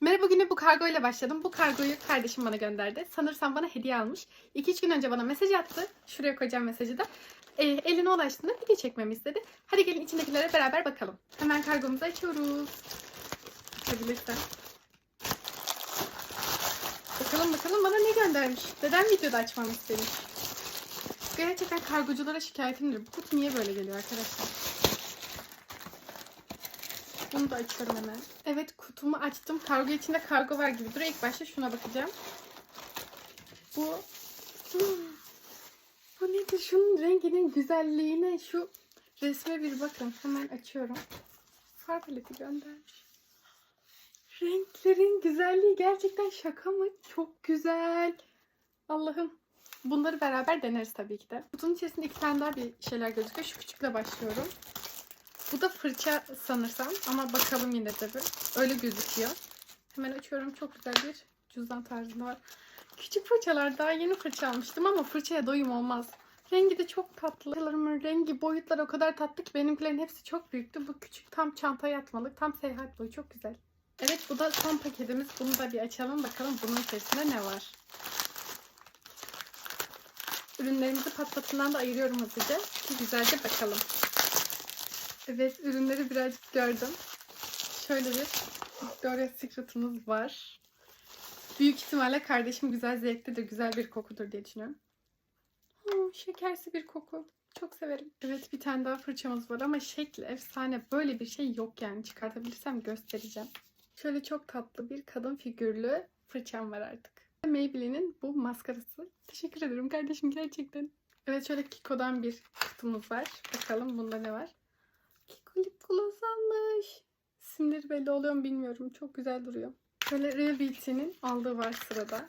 Merhaba günü bu kargo ile başladım. Bu kargoyu kardeşim bana gönderdi. Sanırsam bana hediye almış. 2-3 gün önce bana mesaj attı. Şuraya koyacağım mesajı da. Ee, eline ulaştığında video çekmemi istedi. Hadi gelin içindekilere beraber bakalım. Hemen kargomuzu açıyoruz. Açabilirsen. Bakalım bakalım bana ne göndermiş. Neden videoda açmamı istemiş. Gerçekten kargoculara şikayetimdir. Bu kutu niye böyle geliyor arkadaşlar? Bunu da açıyorum hemen. Evet kutumu açtım. Kargo içinde kargo var gibi duruyor. İlk başta şuna bakacağım. Bu bu nedir? Şunun renginin güzelliğine şu resme bir bakın. Hemen açıyorum. Far paleti göndermiş. Renklerin güzelliği gerçekten şaka mı? Çok güzel. Allah'ım. Bunları beraber deneriz tabii ki de. Kutunun içerisinde iki tane daha bir şeyler gözüküyor. Şu küçükle başlıyorum. Bu da fırça sanırsam ama bakalım yine bir. Öyle gözüküyor. Hemen açıyorum. Çok güzel bir cüzdan tarzında var. Küçük fırçalar daha yeni fırça almıştım ama fırçaya doyum olmaz. Rengi de çok tatlı. Fırçalarımın rengi, boyutları o kadar tatlı ki benimkilerin hepsi çok büyüktü. Bu küçük tam çantaya atmalık. Tam seyahat boyu. Çok güzel. Evet bu da son paketimiz. Bunu da bir açalım bakalım bunun içerisinde ne var. Ürünlerimizi patlatından da ayırıyorum hızlıca. Güzelce bakalım. Evet ürünleri birazcık gördüm. Şöyle bir Victoria's Secret'ımız var. Büyük ihtimalle kardeşim güzel zevklidir, güzel bir kokudur diye düşünüyorum. Hmm, şekersi bir koku. Çok severim. Evet bir tane daha fırçamız var ama şekli efsane. Böyle bir şey yok yani. Çıkartabilirsem göstereceğim. Şöyle çok tatlı bir kadın figürlü fırçam var artık. Maybelline'in bu maskarası. Teşekkür ederim kardeşim gerçekten. Evet şöyle Kiko'dan bir kutumuz var. Bakalım bunda ne var. Lip gloss almış. İsimleri belli oluyor mu bilmiyorum. Çok güzel duruyor. Şöyle Real Beauty'nin aldığı var sırada.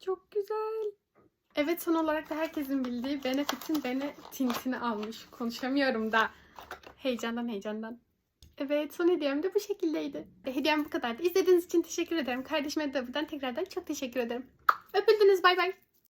Çok güzel. Evet son olarak da herkesin bildiği Benefit'in Bene tintini almış. Konuşamıyorum da. Heyecandan heyecandan. Evet son hediyem de bu şekildeydi. Hediyem bu kadardı. İzlediğiniz için teşekkür ederim. Kardeşime de buradan tekrardan çok teşekkür ederim. Öpüldünüz bay bay.